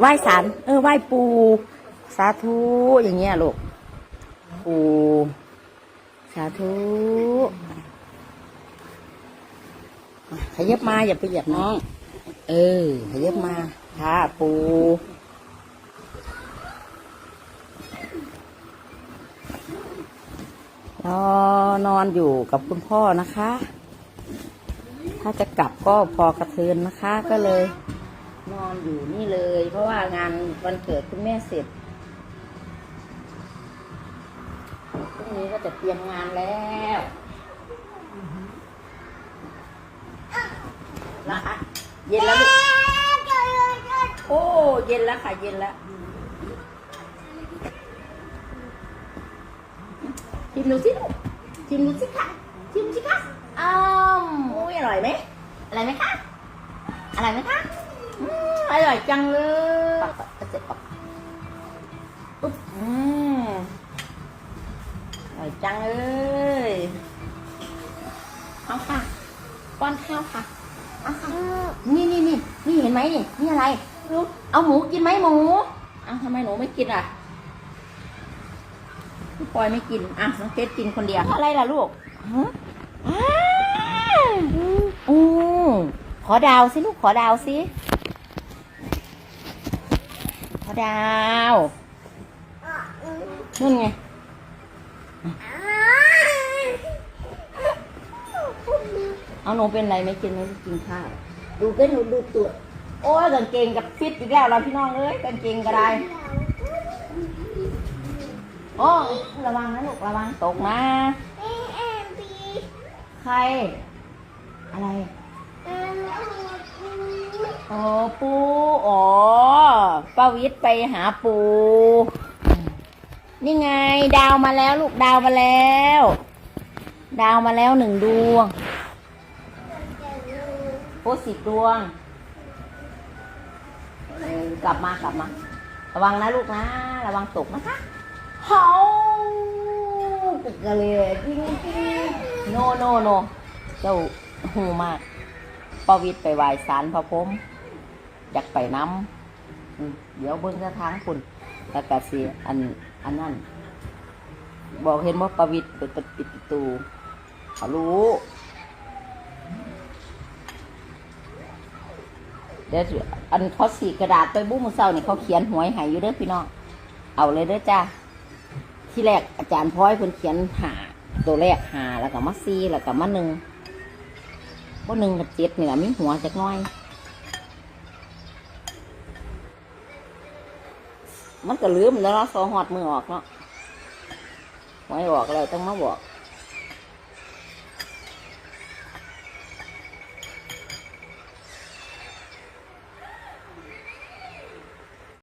ไหว้สารเออไหว้ปูสาธุอย่างเงี้ยลูกปูสาธุขยับมาอย่าไปเหยียบน้อง เออขยับมาค่ะปูรอนอนอยู่กับคุณพ่อนะคะ ถ้าจะกลับก็พอกระเทือนนะคะก็เลย นอนอยู่นี่เลย เพราะว่างานวันเกิดคุณแม่เสร็จพรุ่งนี้ก็จะเตรียมงานแล้วนะคะเย็นแล้วลูกโอ้เย็นแล้วค่ะ เย็นแล้วชิมดูสิลูกชิมดูสิค่ะชิมสิคะอ้าวอุ้ยอร่อยไหมอร่อยไหมคะอร่อยไหมคะ อืมอร่อยจังเลยปักปักเสร็จปักปุ๊บอืมอร่อยจังเลยเอาค่ะป้อนข้าวค่ะเอาค่ะนี่นี่นี่นี่เห็นไหมนี่นี่อะไรลูกเอาหมูกินไหมหมูอ้าวทำไมหนูไม่กินอะพี่ปอยไม่กินอะน้องเกดกินคนเดียวอะไรล่ะลูกฮะอ้าวอืมขอดาวสิลูกขอดาวสิ พอดาวนั่นไงเอาหนูเป็นไรไม่กินไม่กินข้าวดูก็หนูดูตัวโอ้ยกางเกงกับฟิตอีกแล้วเราพี่น้องเอ้ยกางเกงก็ได้โอ้ระวังนะลูกระวังตกนะใคร อะไรโอ้ปูอ๋อป้ วิทย์ไปหาปู นี่ไง ดาวมาแล้วลูกดาวมาแล้ว ดาวมาแล้วหนึ่งดวงโอ้สิบดวง กลับมากลับมา ระวังนะลูกนะ ระวังตกนะคะเฮาตึกกะเลยจริงจริงโนโนโนเจ้าหูมากปวิทไปไหว้ศาลพระพรมอยากไปน้ำ เดี๋ยวเบิ่งจะทางคุณแล้วก็สิอันอันนั้นบอกเห็นว่าปวิทย์เปิดปิดประตูเขารู้เดี๋ยวอันเขาสีกระดาษไปบุ้มอเศร้านี่เขาเขียนหวยหายอยู่เด้อพี่น้องเอาเลยเด้อจ้าที่แรกอาจารย์พ้อยเพิ่นเขียนหาตัวแรกหาแล้วก็มาซีแล้วก็มาหนึ่งบ่หนึ่งกับเจ็ดนี่แหละมีหัวจักน้อย มันก็ลืมแล้วเนาะสอหอดมือออกเนาะไว้ออกแล้วต้องมาบอก